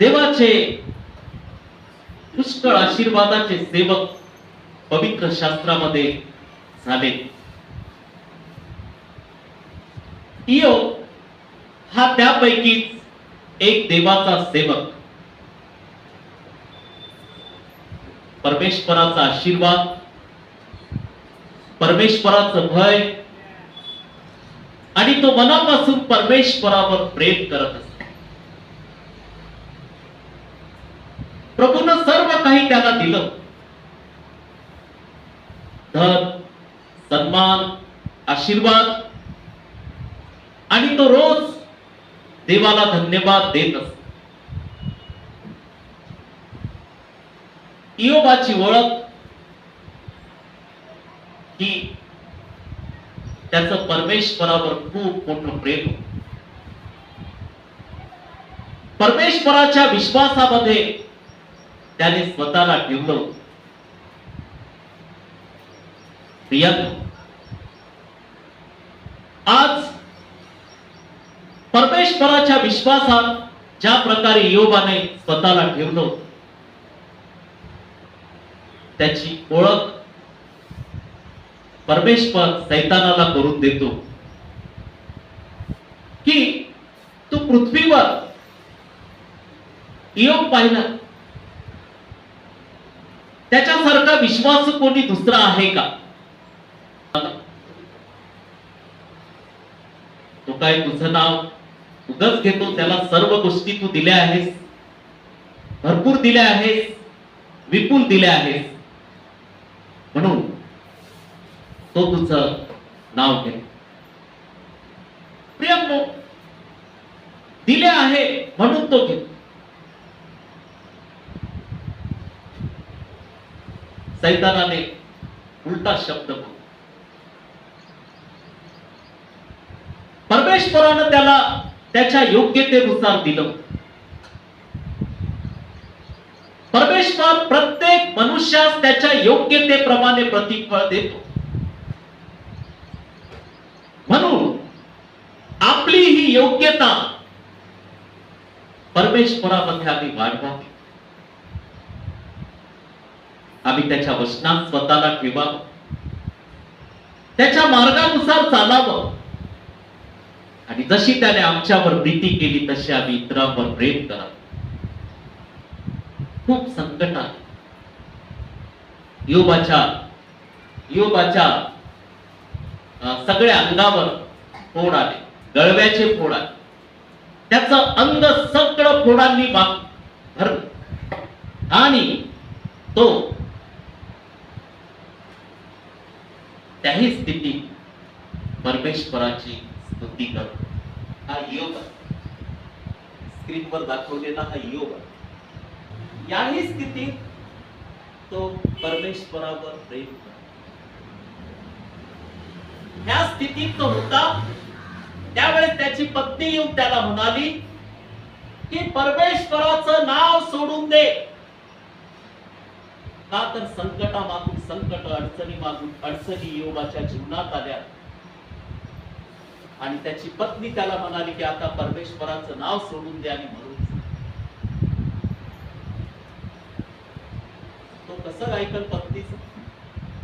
देवाचे पुष्कळ आशीर्वादाचे सेवक पवित्र शास्त्रामध्ये झाले. इयो हा त्यापैकीच एक देवाचा सेवक. परमेश्वराचा आशीर्वाद परमेश्वराचं भय आणि तो मनापासून परमेश्वरावर प्रेम करत असतो. प्रभूनं सर्व काही त्याला दिलं. धन सन्मान आशीर्वाद आणि तो रोज देवाला धन्यवाद देत असतो. इयोबाची ओळख ही त्याच परमेश्वरावर खूप मोठं प्रेम परमेश्वराच्या विश्वासामध्ये त्याने स्वतःला ठेवलं होतं. आज परमेश्वराच्या विश्वासात ज्या प्रकारे योबाने स्वतःला ठेवलं त्याची ओळख परमेश्वर सैतानाला करून देतो की तू पृथ्वीवर योग पाहिला त्याच्यासारखा विश्वास कोणी दुसरा आहे का? तो काय तुझं नाव उगच घेतो त्याला सर्व गोष्टी तू दिल्या आहेस. भरपूर दिल्या आहेस विपुल दिल्या आहेस. म्हणून तो तुझं नाव घे. प्रियंको दिले आहे म्हणून तो घे सैतानाने उलटा शब्द बोल परमेश्वरानं त्याला त्याच्या योग्यतेनुसार दिलं. परमेश्वर प्रत्येक मनुष्यास त्याच्या योग्यतेप्रमाणे प्रतिफळ देतो. म्हणून आपली ही योग्यता परमेश्वरामध्ये आम्ही वाढवावी. आम्ही त्याच्या वचनात स्वतःला ठेवावं. त्याच्या मार्गानुसार चालावं. आणि जशी त्याने आमच्यावर प्रीती केली तशी आम्ही इतरांवर प्रेम करावं. खूप संकट आहे योबाच्या योबाच्या सगळ्या अंगावर फोड आले. गळव्याचे फोड आले. त्याचं अंग सगळं फोडांनी भर आणि तो त्याही स्थितीत परमेश्वराची स्तुती करतो हा योग स्क्रीनवर दाखवलेला हा योग याही स्थितीत तो परमेश्वरावर प्रेम ह्या स्थितीत तो होता. त्यावेळेस त्याची पत्नी येऊन त्याला म्हणाली की परमेश्वराचं नाव सोडून दे. का तर संकटामागून संकट अडचणी मागून अडचणी योगाच्या जीवनात आल्या. आणि त्याची पत्नी त्याला म्हणाली की आता परमेश्वराचं नाव सोडून द्या आणि म्हणून तो कसं ऐकल पत्नीच?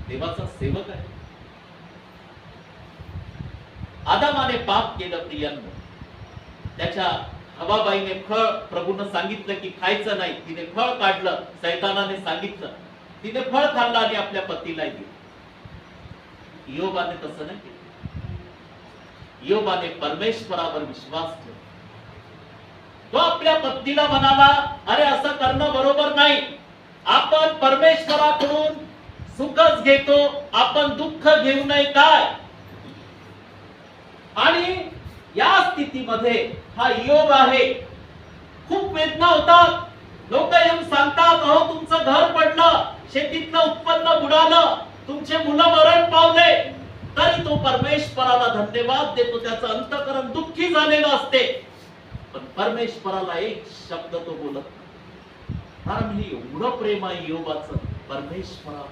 देवाचा सेवक आहे. आदामाने पाप केलं प्रियांनो. त्याच्या हवाबाईने फळ प्रभूनं सांगितलं की खायचं नाही. तिने फळ काढलं सैतानाने सांगितलं. तिने फळ खाल्लं आणि आपल्या पतीला दिलं. योबाने तसं नाही केलं. योबाने परमेश्वरावर विश्वास ठेवला. तो आपल्या पत्नीला म्हणाला अरे असं करणं बरोबर नाही. आपण परमेश्वराकडून सुखच घेतो आपण दुःख घेऊ नये काय? आणि या स्थितीमध्ये हा योग आहे. खूप वेदना होतात. लोक येऊन सांगतात अहो तुमचं घर पडलं. शेतीतलं उत्पन्न बुडालं तुमचे मुलं मरण पावले तरी तो परमेश्वराला धन्यवाद देतो. त्याचं अंतकरण दुःखी झालेलं असते. पण परमेश्वराला एक शब्द तो बोलत कारण हे एवढं प्रेम आहे योगाचं परमेश्वरा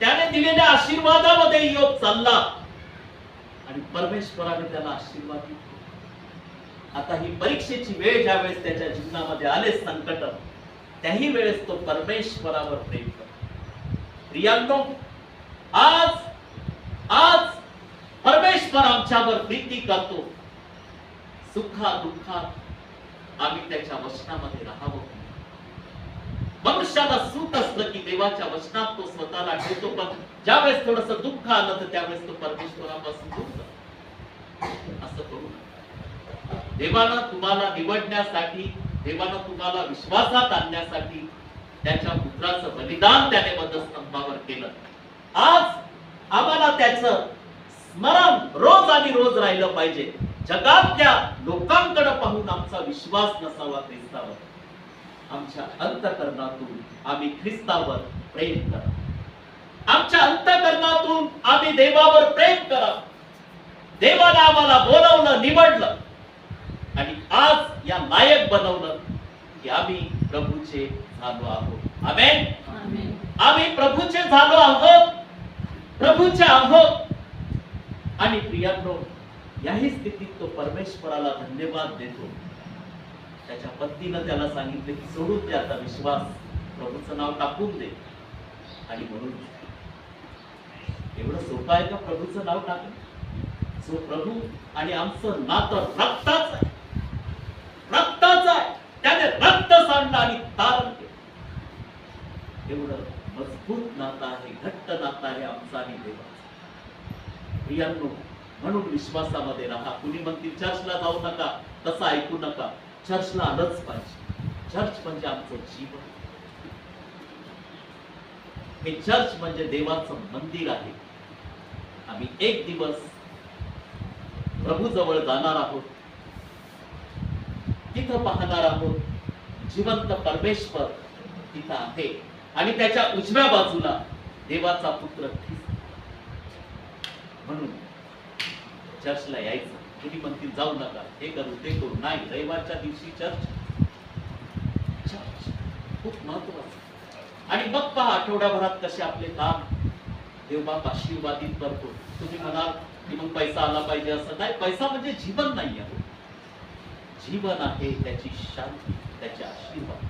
त्याने दिलेल्या आशीर्वादामध्ये योग चालला. आणि परमेश्वराने त्याला आशीर्वाद दिला. आता ही परीक्षेची वेळ ज्या वेळेस त्याच्या जीवनामध्ये आले संकट त्याही वेळेस तो परमेश्वरावर प्रेम प्रियांनो आज आज परमेश्वर आमच्यावर प्रीती करतो. सुखा दुःखात आम्ही त्याच्या वचनामध्ये राहावं. मनुष्याला सूत असलं की देवाच्या वचनात तो स्वतःला ठेवतो पण ज्यावेळेस थोडस दुःख आलं तर त्यावेळेस तो परमेश्वरापासून दूर असं करू नका. देवानं तुम्हाला निवडण्यासाठी देवानं तुम्हाला विश्वासात आणण्यासाठी त्याच्या पुत्राचं बलिदान त्याने वधस्तंभावर केलं. आज आम्हाला त्याचं स्मरण रोज आणि रोज राहिलं पाहिजे. जगातल्या लोकांकडे पाहून आमचा विश्वास नसावा ख्रिस्तावर. आमच्या अंतकरणातून आम्ही ख्रिस्तावर प्रेम करा. आमच्या अंतकरणातून आम्ही देवावर प्रेम करा. देवाने आम्हाला बोलवलं निवडलं. आणि आज या लायक बनवलं की आम्ही प्रभूचे झालो आहोत. आमेन. आम्ही प्रभूचे झालो आहोत. प्रभूचे आहोत. आणि प्रियांनो याही स्थितीत तो परमेश्वराला धन्यवाद देतो. त्याच्या पत्नीनं त्याला सांगितले की सोडून दे आता विश्वास. प्रभूचं नाव टाकून दे. आणि म्हणून एवढं सोपं आहे का प्रभूचं नाव टाकणं? सो प्रभू आणि आमचं नातं रक्ताच आहे. रक्ताच आहे. त्याने रक्त सांडलं आणि तारण एवढं मजबूत नातं आहे घट्ट नातं आहे आमचं आणि देवाचं प्रियांनो म्हणून विश्वासामध्ये राहा. कुणी म्हणतील चर्चला जाऊ नका तसं ऐकू नका. चर्चला आलंच पाहिजे. चर्च म्हणजे आमचं जीवन. हे चर्च म्हणजे देवाचं मंदिर आहे. आम्ही एक दिवस प्रभू जवळ जाणार आहोत. तिथं पाहणार आहोत जिवंत परमेश्वर तिथं आहे. आणि त्याच्या उजव्या बाजूला देवाचा पुत्र म्हणून चर्चला यायचं. कुणी म्हणतील जाऊ नका. हे करू ते करू. नाही रविवारच्या दिवशी चर्च. चर्च खूप महत्वाचं. आणि मग पहा आठवड्याभरात कसे आपले काम. देवबाप आशीर्वादित करतो. तुम्ही म्हणाल की मग पैसा आला पाहिजे असं नाही. पैसा म्हणजे जीवन नाही आहे. जीवन आहे त्याची शांती त्याचे आशीर्वाद.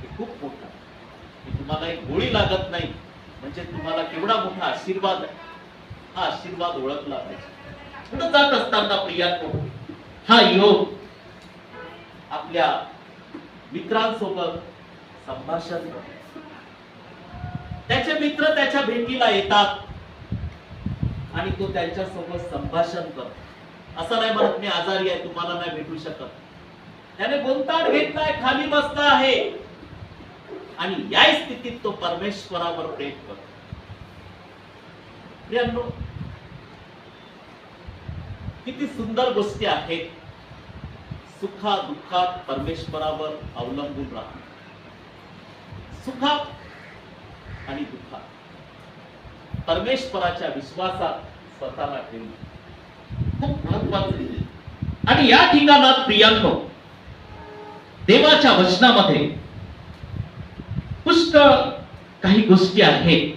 हे खूप मोठं आहे. की तुम्हाला एक गोळी लागत नाही. म्हणजे तुम्हाला केवढा मोठा आशीर्वाद आहे. हा आशीर्वाद ओळखला पाहिजे. पुढे जात असताना प्रियांनो हा योग आपल्या मित्रांसोबत संभाषण त्याचे मित्र त्याच्या भेटीला येतात. आणि तो त्यांच्यासोबत संभाषण करतो असं नाही म्हणत मी आजारी आहे तुम्हाला नाही भेटू शकत. त्याने गोंताड घेतलाय खाली बसला आहे. आणि या स्थितीत तो परमेश्वरावर प्रेम करतो. प्रियांनो किती सुंदर गोष्टी आहेत. सुखा दुःखात परमेश्वरावर अवलंबून राहणं. सुखात आणि दुःखात परमेश्वराच्या विश्वासात स्वतःला ठेवणे. खूप महत्वाचं आणि या ठिकाणात प्रियांनो देवाच्या वचनामध्ये पुष्कळ काही गोष्टी आहेत.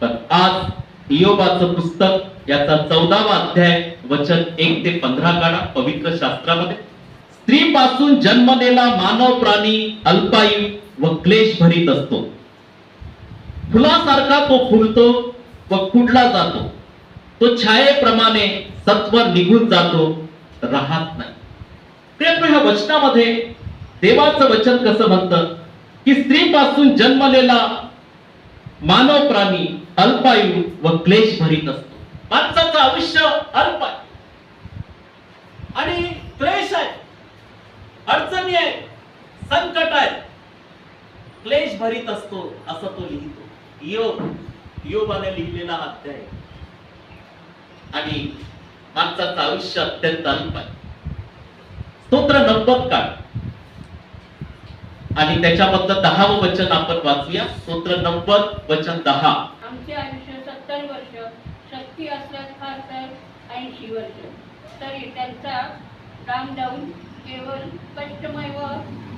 पण आज इयोबाचं पुस्तक याचा चौदावा अध्याय वचन एक ते पंधरा काढा पवित्र शास्त्रामध्ये. स्त्रीपासून जन्मलेला मानव प्राणी अल्पायू व क्लेश भरीत असतो. फुलासारखा तो फुलतो व कुडला जातो. तो छायेप्रमाणे सत्वर निघून जातो राहत नाही. ते ह्या वचनामध्ये देवाचं वचन कसं म्हणतं? की स्त्रीपासून जन्मलेला मानव प्राणी अल्पायू व क्लेश भरीत असतो. माणसाचं आयुष्य अल्प आहे. आणि क्लेश आहे. अडचणी आहे. संकट आहे. क्लेश भरीत असतो असं तो लिहितो. योग योगाने लिहिलेला अध्याय आहे. आणि माणसाचं आयुष्य अत्यंत अल्प आहे. स्तोत्र नव्वद काळ. आणि त्याच्यामधलं दहावं वचन आपण वाचूया. स्तोत्र नव्वद वचन दहा. आमचे आयुष्य सत्तर वर्ष शक्ती असल्यास फार तर ऐंशी वर्ष. तरी त्यांचा डाऊन केवळ कष्टमय व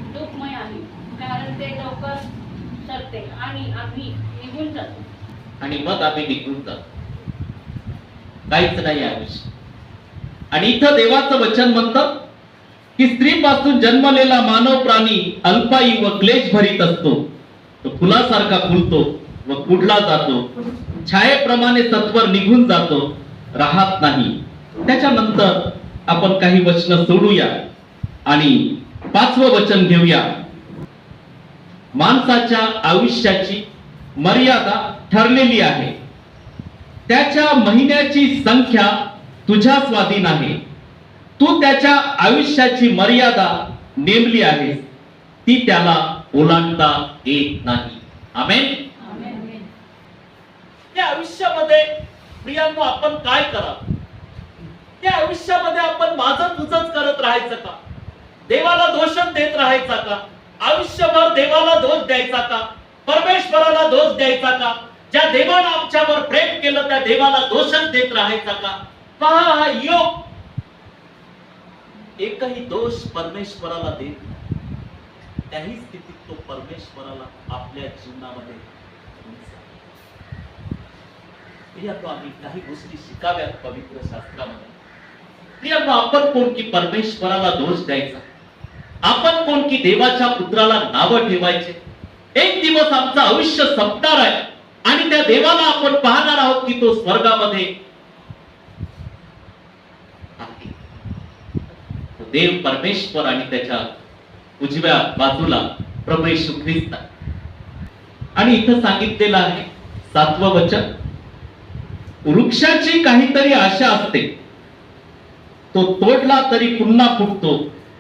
दुःखमय आहे. कारण ते लवकर सरते आणि आम्ही निघून जातो. आणि मग आम्ही निघून जातो. काहीच नाही आयुष्य. आणि इथं देवाचं वचन म्हणतं की स्त्रीपासून जन्मलेला मानव प्राणी अल्पाई व क्लेश भरीत असतो. तो फुलासारखा फुलतो व कुडला जातो. छायेप्रमाणे सत्वर निघून जातो. राहत नाही. त्याच्यानंतर आपण काही वचन सोडूया आणि पाचवं वचन घेऊया. माणसाच्या आयुष्याची मर्यादा ठरलेली आहे. त्याच्या महिन्याची संख्या तुझ्या स्वाधीन आहे. तू त्याच्या आयुष्याची मर्यादा नेमली आहे ती त्याला ओलांडता येत नाही. आमेन? त्या आयुष्यामध्ये प्रियांनो आपण काय करा त्या आयुष्यामध्ये आपण माझं तुझंच करत राहायचं का? देवाला दोषच देत राहायचा का? आयुष्यभर देवाला दोष द्यायचा का? परमेश्वराला दोष द्यायचा का? ज्या देवाला आमच्यावर प्रेम केलं त्या देवाला दोषच देत राहायचा का? पहा हा योग एकही दोष परमेश्वराला देत नाही. त्याही स्थितीत तो परमेश्वराला आपल्या जीवनामध्ये आम्ही काही गोष्टी शिकाव्यात पवित्र शास्त्रामध्ये. आपण कोण की परमेश्वराला दोष द्यायचा? आपण कोण की देवाच्या पुत्राला नावं ठेवायचे? एक दिवस आमचं आयुष्य संपणार आहे आणि त्या देवाला आपण पाहणार आहोत की तो स्वर्गामध्ये आहे. तो देव परमेश्वर आणि त्याच्या उजव्या बाजूला प्रभू येशू ख्रिस्त. आणि इथं सांगितलेलं आहे सातवं वचन वृक्षाची काहीतरी आशा असते. तो तोडला तरी पुन्हा फुटतो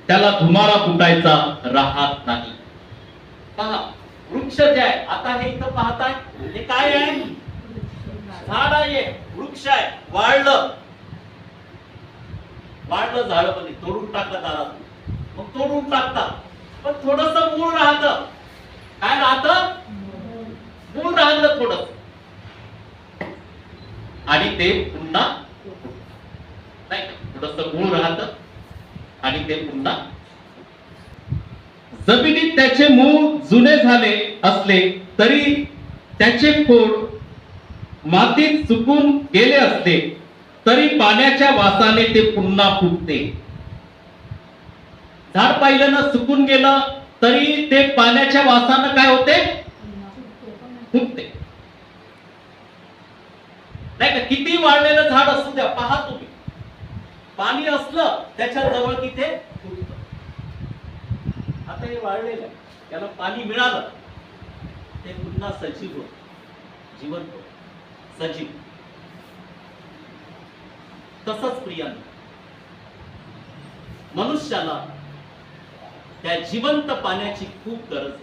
त्याला धुमारा फुटायचा राहत नाही. पहा वृक्ष जे आहे आता हे इथं पाहताय हे काय आहे? झाड आहे वृक्ष आहे वाढलं वाढलं झाड म्हणजे तोडून टाकलं दारात. मग तोडून टाकतात. पण थोडस मूळ राहत. काय राहत? मूळ राहतं थोडस. आणि ते पुन्हा नाही थोडस मूळ राहत. आणि ते पुन्हा जमिनीत त्याचे मूळ जुने झाले असले तरी त्याचे खोड मातीत चुकून गेले असते. तरी पाण्याच्या वासाने ते पुन्हा फुटते. झाड पाहिलं ना गेलं तरी ते पाण्याच्या वासानं काय होते? फुटते. नाही का किती वाढलेलं झाड असू द्या पहा तुम्ही. पाणी असलं त्याच्याजवळ तिथे फुटत. आता हे वाढलेलं त्याला पाणी मिळालं ते पुन्हा सजीव होत. जिवंत सजीव. तसंच प्रिय मनुष्याला त्या जिवंत पाण्याची खूप गरज आहे.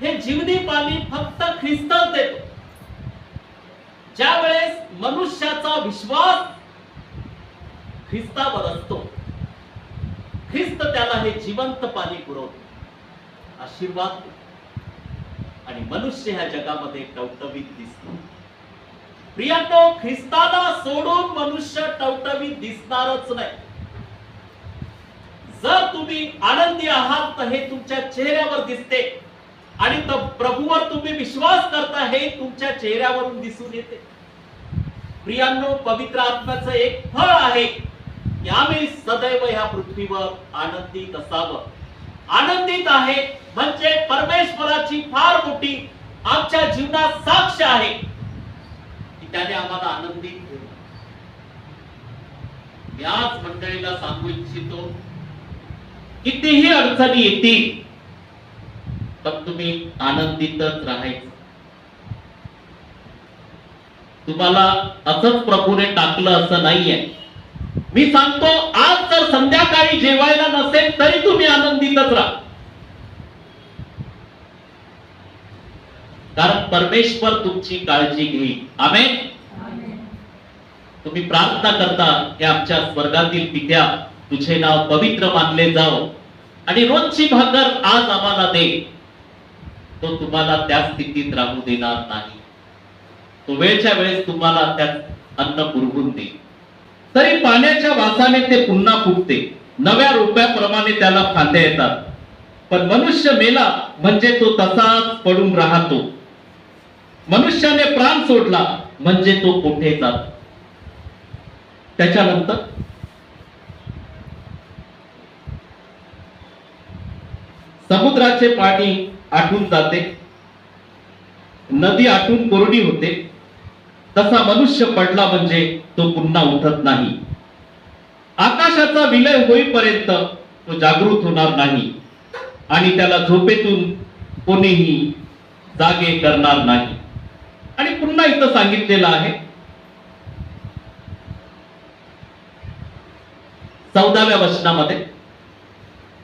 हे जीवनी पाणी फक्त ख्रिस्तच देतो. ज्या वेळेस मनुष्याचा विश्वास ख्रिस्तावर असतो ख्रिस्त त्याला हे जिवंत पाणी पुरवतो आशीर्वाद आणि मनुष्य ह्या जगामध्ये टवटवीत दिसतो. प्रियांनो ख्रिस्ताला सोडून मनुष्य टवटवी दिसणारच नाही. जर तुम्ही आनंदी आहात तर हे तुमच्या चेहऱ्यावर दिसते. आणि तर प्रभूवर तुम्ही विश्वास करता हे तुमच्या चेहऱ्यावरून दिसून येते. प्रियांनो पवित्र आत्म्याचं एक फळ आहे. की आम्ही सदैव ह्या पृथ्वीवर आनंदित असावं. आनंदित आहे म्हणजे परमेश्वराची फार मोठी आमच्या जीवनात साक्ष आहे. त्याने आम्हाला आनंदी ठेवलं. मी आज मंडळीला सांगू इच्छितो कितीही अडचणी येतील पण तुम्ही आनंदितच राहायचं. तुम्हाला असंच प्रभूने टाकलं असं नाहीये. मी सांगतो आज जर संध्याकाळी जेवायला नसेल तरी तुम्ही आनंदितच राहा. कारण परमेश्वर तुमची काळजी घेईल. आमेन? तुम्ही प्रार्थना करता की आमच्या स्वर्गातील पित्या तुझे नाव पवित्र मानले जाओ आणि रोजची भाकर आज आम्हाला दे. तो तुम्हाला त्या स्थितीत राहू देणार नाही. तो वेळच्या वेळेस तुम्हाला त्यात अन्न पुरवून देईल तरी पाण्याच्या वासाने ते पुन्हा फुटते नव्या रोप्याप्रमाणे त्याला फांद्या येतात. पण मनुष्य मेला म्हणजे तो तसाच पडून राहतो. मनुष्याने प्राण सोडला म्हणजे तो कुठे जातो? त्याच्यानंतर समुद्राचे पाणी आटून जाते नदी आटून कोरडी होते तसा मनुष्य पडला म्हणजे तो पुन्हा उठत नाही. आकाशाचा विलय होईपर्यंत तो जागृत होणार नाही आणि त्याला झोपेतून कोणीही जागे करणार नाही. आणि पुन्हा इथं सांगितलेलं आहे. चौदाव्या वचनामध्ये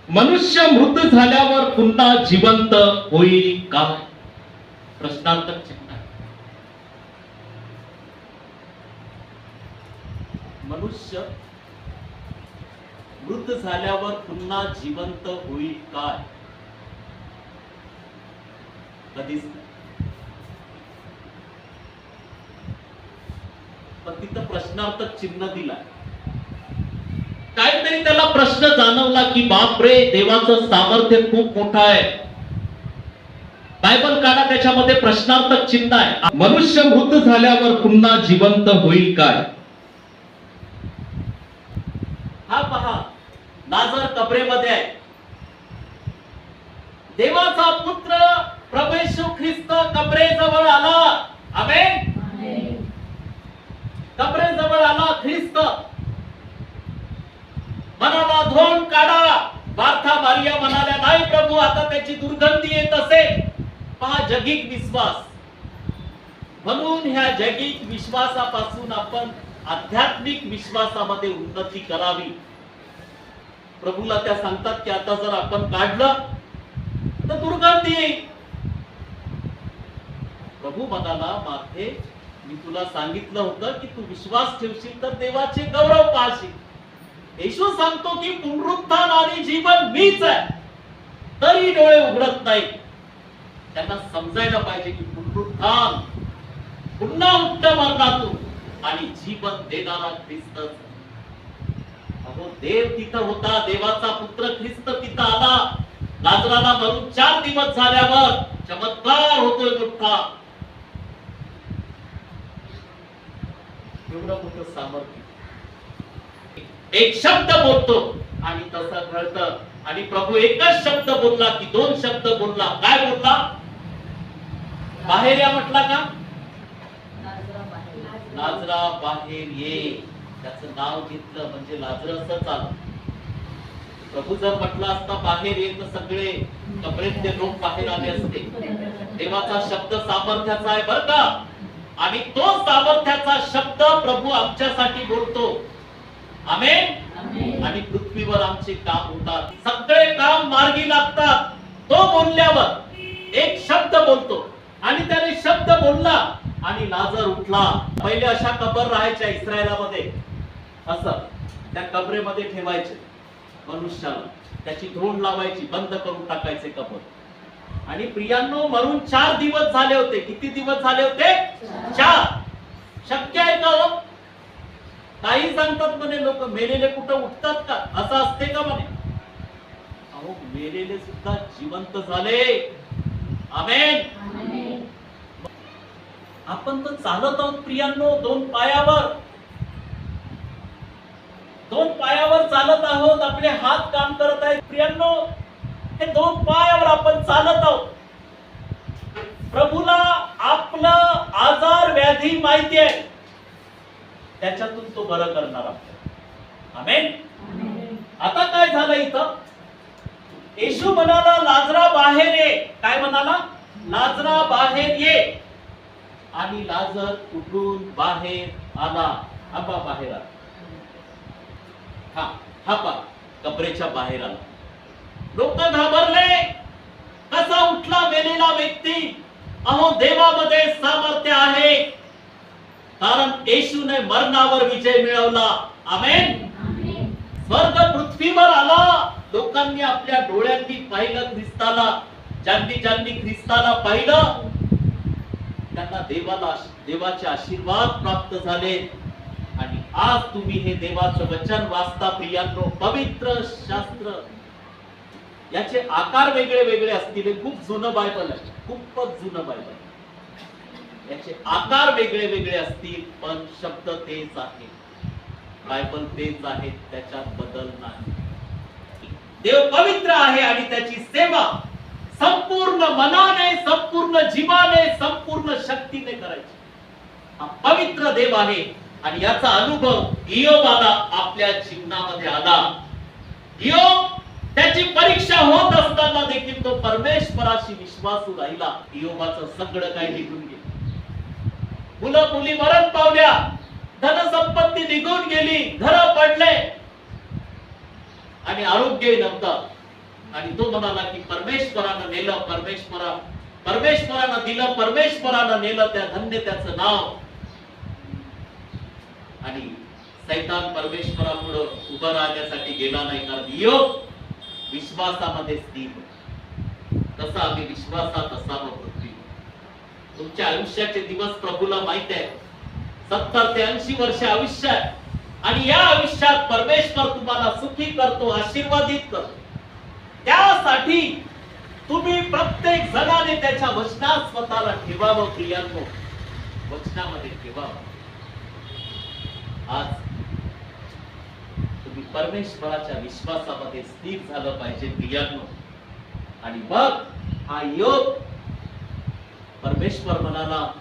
मनुष्य मृत झाल्यावर पुन्हा जिवंत होईल काय प्रश्नार्थक चिन्ह मनुष्य मृत झाल्यावर पुन्हा जिवंत होईल काय कधीच पण तिथं प्रश्नार्थक चिन्ह दिला काहीतरी त्याला प्रश्न जाणवला की बापरे देवाचं सामर्थ्य खूप मोठं आहे. बायबल काढा त्याच्यामध्ये प्रश्नार्थक चिन्ह आहे. मनुष्य मृत झाल्यावर पुन्हा जिवंत होईल काय? हा पहा नाजर कबरेमध्ये आहे. देवाचा पुत्र प्रभेशू ख्रिस्त कबरेजवळ आला. आमेन. जवळ आला ख्रिस्त मनाला धोन काढा. मार्था मारिया म्हणाल्या नाही प्रभू आता त्याची दुर्गंधी येत असे पहा जगिक विश्वास. म्हणून ह्या जगिक विश्वासापासून आपण आध्यात्मिक विश्वासामध्ये उन्नती करावी. प्रभूला त्या सांगतात की आता जर आपण काढलं तर दुर्गंधी येईल. प्रभू म्हणाला माथे मी तुला सांगितलं होतं की तू विश्वास ठेवशील तर देवाचे गौरव पाहशील. येशू सांगतो की पुनरुत्थान आणि जीवन मीच आहे. तरी डोळे उघडत नाही. त्यांना समजायला पाहिजे की पुनरुत्थान पुन्हा उठ्ठ मरणातून आणि जीवन देणारा ख्रिस्त अहो देव तिथं होता देवाचा पुत्र ख्रिस्त तिथं आला. लाजराला मरून चार दिवस झाल्यावर चमत्कार होतोय मोठा. एवढं मोठं सामर्थ्य. एक शब्द बोलतो आणि तसं घडतं आणि प्रभू एकच शब्द बोलला की दोन शब्द बोलला. काय बोलला? बाहेर या म्हटला का? लाजरा बाहेर ये. त्याच नाव घेतलं म्हणजे लाजरसच आलं प्रभू जर म्हटलं असता बाहेर ये तर सगळे कपड्यातले लोक बाहेर आले असते. देवाचा शब्द सामर्थ्याचा आहे बर का? आणि तो सामर्थ्याचा शब्द प्रभू आमच्यासाठी बोलतो. आमेन? आणि पृथ्वीवर आमचे काम होतात. सगळे काम मार्गी लागतात. तो बोलल्यावर एक शब्द बोलतो. आणि त्याने शब्द बोलला आणि लाजर उठला. पहिले अशा कबर राहायच्या इस्रायलामध्ये. असं. त्या कबरेमध्ये ठेवायचे. मनुष्याला. त्याची धोंड लावायची. बंद करून टाकायचे कबर. आणि प्रियांनो मरून चार दिवस झाले होते. किती दिवस झाले होते? चार. शक्य आहे का हो? काही सांगतात म्हणे लोक मेलेले कुठं उठतात का? असं असते का म्हणे? अहो मेलेले सुद्धा जिवंत झाले. आमेन. आपण तर चालत आहोत प्रियांनो दोन पायावर. दोन पायावर चालत आहोत. आपले हात काम करत आहेत. प्रियांनो हे दोन पायावर आपण चालत आहोत. प्रभूला आपलं आजार व्याधी माहिती आहे. त्याच्यातून तो बरं करणार आपल्याला. आमेन? आता काय झालं इथं? येशू म्हणाला लाजरा बाहेर ये. काय म्हणाला? लाजरा बाहेर ये. आणि लाजर उठून बाहेर आला. आबा बाहेर आला. हा हा पा कपरेच्या बाहेर आला. लोक घाबरले. कसा उठला मेलेला व्यक्ती? अहो देवामध्ये सामर्थ्य आहे. कारण येशूने मरणावर विजय मिळवला. आमेन. स्वर्ग पृथ्वीवर आला. लोकांनी आपल्या डोळ्यांनी पाहिलं ख्रिस्ताला. ज्यांनी ज्यांनी ख्रिस्ताला पाहिलं त्यांना देवाला देवाचे आशीर्वाद प्राप्त झाले. आणि आज तुम्ही हे देवाचं वचन वाचता प्रियांनो पवित्र शास्त्र. याचे आकार वेगळे वेगळे असतील खूप जुनं बायबल आहे. खूपच जुनं बायबल याचे आकार वेगळे वेगळे असतील पण शब्द तेच आहे बायबल तेच आहे त्याच्यात बदल नाही. देव पवित्र आहे आणि त्याची सेवा संपूर्ण मनाने संपूर्ण जीवाने संपूर्ण शक्तीने करायची. हा पवित्र देव आहे आणि याचा अनुभव इयोबाला आपल्या जीवनामध्ये आला. इयोब त्याची परीक्षा होत असताना देखील तो परमेश्वराशी विश्वासू राहिला. योगाचं सगळं काही निघून गेलं. मुलं मुली मरण पावल्या. धनसंपत्ती निघून गेली. घर पडले. आणि आरोग्यही नव्हतं. आणि तो म्हणाला की परमेश्वरानं नेलं परमेश्वरा परमेश्वरानं दिलं परमेश्वरानं नेलं त्या धन्य त्याचं नाव. आणि सैतान परमेश्वरापुढं उभं राहण्यासाठी गेला नाही. कारण योग विश्वासामध्ये स्थिर तसा आम्ही विश्वासात असावं पृथ्वी. तुमच्या आयुष्याचे दिवस प्रभूला माहीत आहे सत्तर ते ऐंशी वर्ष आयुष्य आहे. आणि या आयुष्यात परमेश्वर तुम्हाला सुखी करतो आशीर्वादित करतो. त्यासाठी तुम्ही प्रत्येक जणाने त्याच्या वचनात स्वतःला ठेवावं प्रियांनो वचनामध्ये ठेवावं. आज परमेश्वराच्या विश्वासामध्ये स्थिर झालं पाहिजे प्रियांनो. आणि मग हा योग परमेश्वर म्हणाला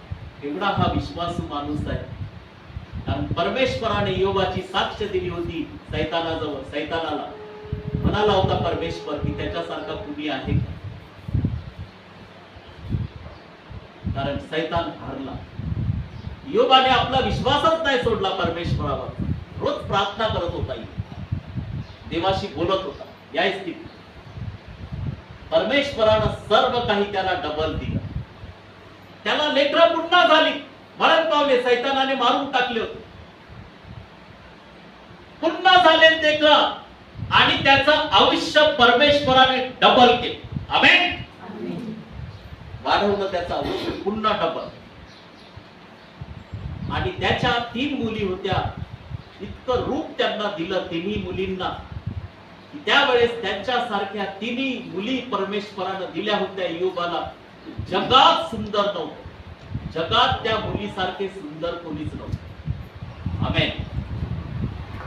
एवढा हा विश्वासू माणूस आहे. कारण परमेश्वराने योगाची साक्ष दिली होती सैतानाजवळ सैतानाला. म्हणाला होता परमेश्वर की त्याच्यासारखा कुणी आहे का? कारण सैतान हारला. योगाने आपला विश्वासच नाही सोडला परमेश्वरावर. रोज प्रार्थना करत होता देवाशी बोलत होता. या स्थितीत परमेश्वरानं सर्व काही त्याला डबल दिलं. त्याला लेकरं पुन्हा झाली. मरण पावले सैतानाने मारून टाकले होते. पुन्हा झाले लेकर. आणि त्याचं आयुष्य परमेश्वराने डबल केलं. आमेन वाढवलं त्याचं आयुष्य पुन्हा डबल आणि त्याच्या तीन मुली होत्या. इतकं रूप त्यांना दिलं तिन्ही मुलींना. त्यावेळेस त्यांच्या सारख्या तिन्ही मुली परमेश्वरानं दिल्या होत्या युगाला जगात सुंदर नव्हतं. जगात त्या मुलीसारखे सुंदर कोणीच नव्हतं. आमेन.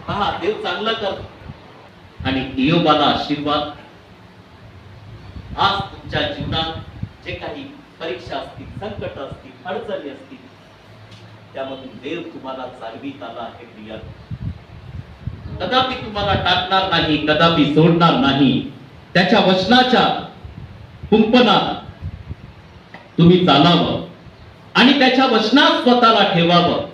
पहा देव चांगला करतो. आणि इयोबाला आशीर्वाद. आज तुमच्या जीवनात जे काही परीक्षा असतील संकट असतील अडचणी असतील त्यामधून देव तुम्हाला चालवीत आला हे प्रिया. कदापि तुम्हाला टाकणार नाही कदापि सोडणार नाही त्याच्या वचनाच्या कुंपणात तुम्ही चालावं आणि त्याच्या वचनात स्वतःला ठेवावं.